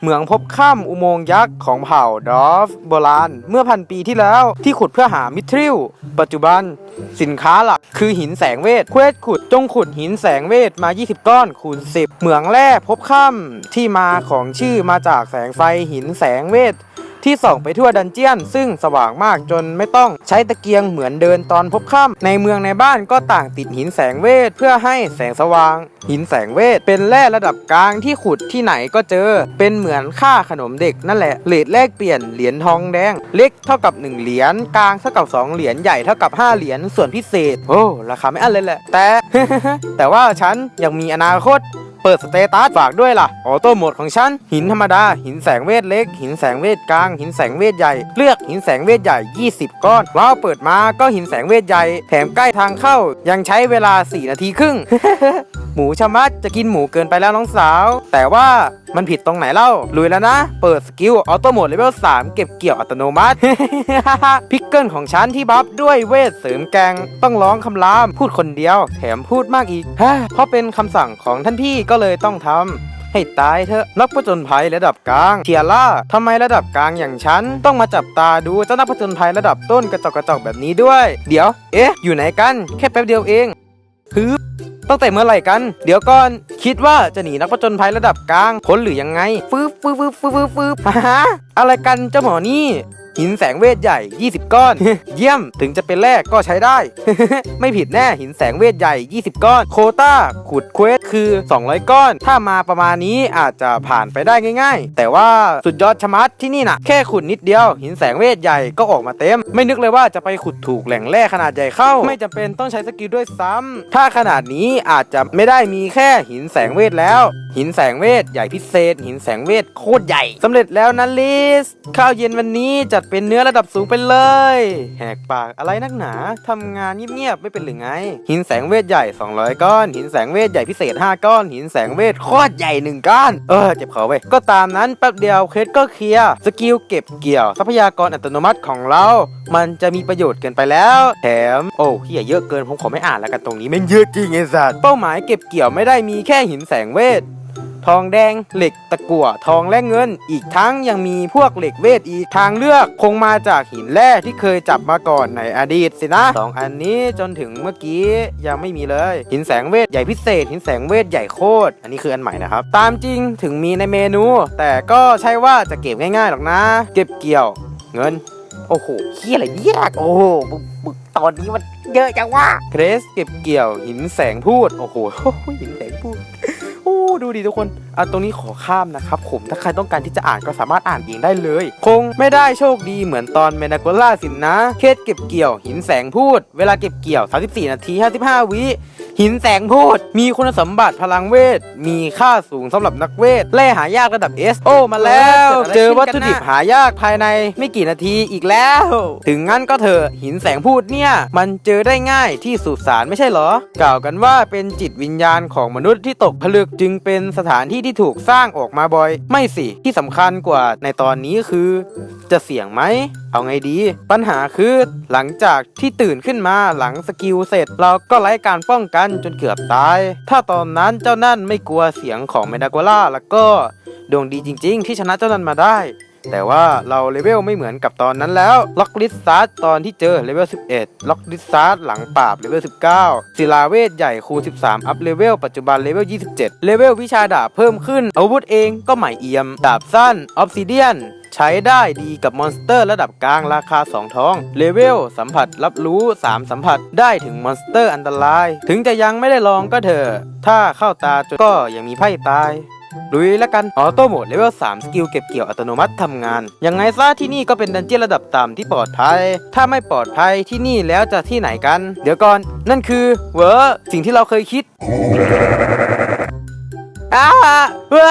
เหมืองพบข้ามอุโมงค์ยักษ์ของเผ่าดอฟโบราณ เมื่อพันปีที่แล้วที่ขุดเพื่อหามิทริลปัจจุบัน สินค้าหลักคือหินแสงเวทเควสขุดจงขุดหินแสงเวทมา 20 ก้อนคูณ 10 เหมืองแร่พบข้ามที่มาของชื่อมาจากแสงไฟหินแสงเวท ที่ส่องไปทั่วดันเจียน ซึ่งสว่างมากจนไม่ต้องใช้ตะเกียงเหมือนเดินตอนพบค่ำในเมืองในบ้านก็ต่างติดหินแสงเวทเพื่อให้แสงสว่าง หินแสงเวทเป็นแร่ระดับกลางที่ขุดที่ไหนก็เจอ เป็นเหมือนค่าขนมเด็กนั่นแหละเลทแลกเปลี่ยนเหรียญทองแดง เล็กเท่ากับ 1 เหรียญกลางเท่ากับ 2 เหรียญใหญ่เท่ากับ 5 เหรียญส่วนพิเศษ โอ้ราคาไม่อันเลยแหละแต่ แต่ว่าฉันยังมีอนาคต เปิดสเตตัสฝากด้วยล่ะ ออโต้โหมดของฉัน หินธรรมดา หินแสงเวทเล็ก หินแสงเวทกลาง หินแสงเวทใหญ่ เลือกหินแสงเวทใหญ่ 20 ก้อน ว้าวเปิดมาก็หินแสงเวทใหญ่ แถมใกล้ทางเข้า ยังใช้เวลา 4 นาทีครึ่ง หมูชะมัดจะกินหมูเกินไปแล้วน้องสาว แต่ว่ามันผิดตรงไหนเล่า ลุยแล้วนะ เปิดสกิลออโต้โหมดเลเวล3เก็บเกี่ยวอัตโนมัติ พิกเกิลของฉันที่บัฟด้วยเวทเสริมแกง ต้องร้องคำราม พูดคนเดียว แถมพูดมากอีกเพราะเป็นคำสั่งของท่านพี่ก็เลยต้องทำให้ตายเถอะนักผจญภัยระดับกลางเทียร่าทำไมระดับกลางอย่างฉัน ต้องมาจับตาดูเจ้านักผจญภัยระดับต้นกระจอกกระจอกแบบนี้ด้วย เดี๋ยว เอ๊ะ อยู่ไหนกัน แค่แป๊บเดียวเองฮึบ ตั้งแต่เมื่อไหร่กัน เดี๋ยวก่อน คิดว่าจะหนีนักผจนภัยระดับกลางพ้นหรือยังไง ฟืบฟืบฟืบฟืบฟื้บฮะอะไรกันเจ้าหมอนี่ หินแสงเวทใหญ่ 20 ก้อน เยี่ยมถึงจะเป็นแรกก็ใช้ได้ ไม่ผิดแน่หินแสงเวทใหญ่ 20 ก้อน โคต้าขุดเควสคือ 200 ก้อน ถ้ามาประมาณนี้อาจจะผ่านไปได้ง่าย ๆ แต่ว่าสุดยอดชะมัดที่นี่นะแค่ขุดนิดเดียว หินแสงเวทใหญ่ก็ออกมาเต็ม ไม่นึกเลยว่าจะไปขุดถูกแหล่งแร่ขนาดใหญ่เข้า ไม่จำเป็นต้องใช้สกิลด้วยซ้ำถ้าขนาดนี้อาจจะไม่ได้มีแค่หินแสงเวทแล้ว หินแสงเวทใหญ่พิเศษ หินแสงเวท โคตรใหญ่สำเร็จแล้วนะลิส ข้าวเย็นวันนี้จัดเป็นเนื้อระดับสูงไปเลย แหกปากอะไรนักหนาทำงานเงียบๆไม่เป็นหรือไง หินแสงเวทใหญ่ 200 ก้อน หินแสงเวทใหญ่พิเศษ 5 ก้อน หินแสงเวทโคตรใหญ่ 1 ก้อน เออเจ็บเขาเว้ยก็ตามนั้นแป๊บเดียวเคสก็เคลียร์สกิลเก็บเกี่ยวทรัพยากรอัตโนมัติของเรา มันจะมีประโยชน์เกินไปแล้ว แถมโอ้เฮียเยอะเกินผมขอไม่อ่านแล้วกันตรงนี้แม่งเยอะจริงไอ้สัตว์เป้าหมายเก็บเกี่ยวไม่ได้มีแค่หินแสงเวท ทองแดง เหล็กตะกั่วทองและเงิน อีกทั้งยังมีพวกเหล็กเวทอีกทางเลือกคงมาจากหินแร่ที่เคยจับมาก่อนในอดีตสินะสองอันนี้จนถึงเมื่อกี้ยังไม่มีเลย หินแสงเวทใหญ่พิเศษ หินแสงเวทใหญ่โคตรอันนี้คืออันใหม่นะครับ ตามจริงถึงมีในเมนู แต่ก็ใช่ว่าจะเก็บง่ายๆหรอกนะ เก็บเกี่ยวเงินโอ้โหเฮียอะไรยาก โอ้โหบึกตอนนี้มันเยอะจังวะเครสเก็บเกี่ยวหินแสงพูด โอ้โหหินแสง ดูดิทุกคนอะตรงนี้ขอข้ามนะครับผมถ้าใครต้องการที่จะอ่านก็สามารถอ่านเองได้เลย คงไม่ได้โชคดีเหมือนตอนเมนาโกล่าสินนะ เคสเก็บเกี่ยวหินแสงพูด เวลาเก็บเกี่ยว 34 นาที 55 วิหินแสงพูดมีคุณสมบัติพลังเวท มีค่าสูงสำหรับนักเวท แร่หายากระดับ S โอมาแล้ว เจอวัตถุดิบหายากภายในไม่กี่นาทีอีกแล้ว ถึงงั้นก็เถอะหินแสงพูดเนี่ย มันเจอได้ง่ายที่สุสานไม่ใช่เหรอ กล่าวกันว่าเป็นจิตวิญญาณของมนุษย์ที่ตกผลึกจึงเป็นสถานที่ที่ถูกสร้างออกมาบ่อย ไม่สิที่สำคัญกว่าในตอนนี้คือ จะเสี่ยงไหมเอาไงดี ปัญหาคือหลังจากที่ตื่นขึ้นมาหลังสกิลเสร็จ เราก็ไร้การป้องกันจนเกือบตาย ถ้าตอนนั้นเจ้านั่นไม่กลัวเสียงของเมดากวล่าแล้วก็ดวงดีจริง ๆ ที่ชนะเจ้านั่นมาได้ แต่ว่าเราเลเวลไม่เหมือนกับตอนนั้นแล้วล็อกลิสซาร์ดตอนที่เจอเลเวล 11 ล็อกลิสซาร์ดหลังปราบเลเวล 19 ศิลาเวทใหญ่คูณ13 อัพเลเวล ปัจจุบันเลเวล 27 เลเวลวิชาดาบเพิ่มขึ้นอาวุธเองก็ใหม่เอี่ยม ดาบสั้นออฟซิเดียน ใช้ได้ดีกับมอนสเตอร์ระดับกลางราคา 2ทอง เลเวล สัมผัสรับรู้ 3 สัมผัสได้ถึงมอนสเตอร์อันตราย ถึงจะยังไม่ได้ลองก็เถอะ ถ้าเข้าตาจนก็ยังมีไพ่ตายลุยแล้วกัน ออโต้โหมดเลเวล 3 สกิลเก็บเกี่ยวอัตโนมัติทำงาน ยังไงซะที่นี่ก็เป็นดันเจี้ยนระดับต่ำที่ปลอดภัย ถ้าไม่ปลอดภัยที่นี่แล้วจะที่ไหนกัน เดี๋ยวก่อน นั่นคือ เวอร์สิ่งที่เราเคยคิดอ้าว้า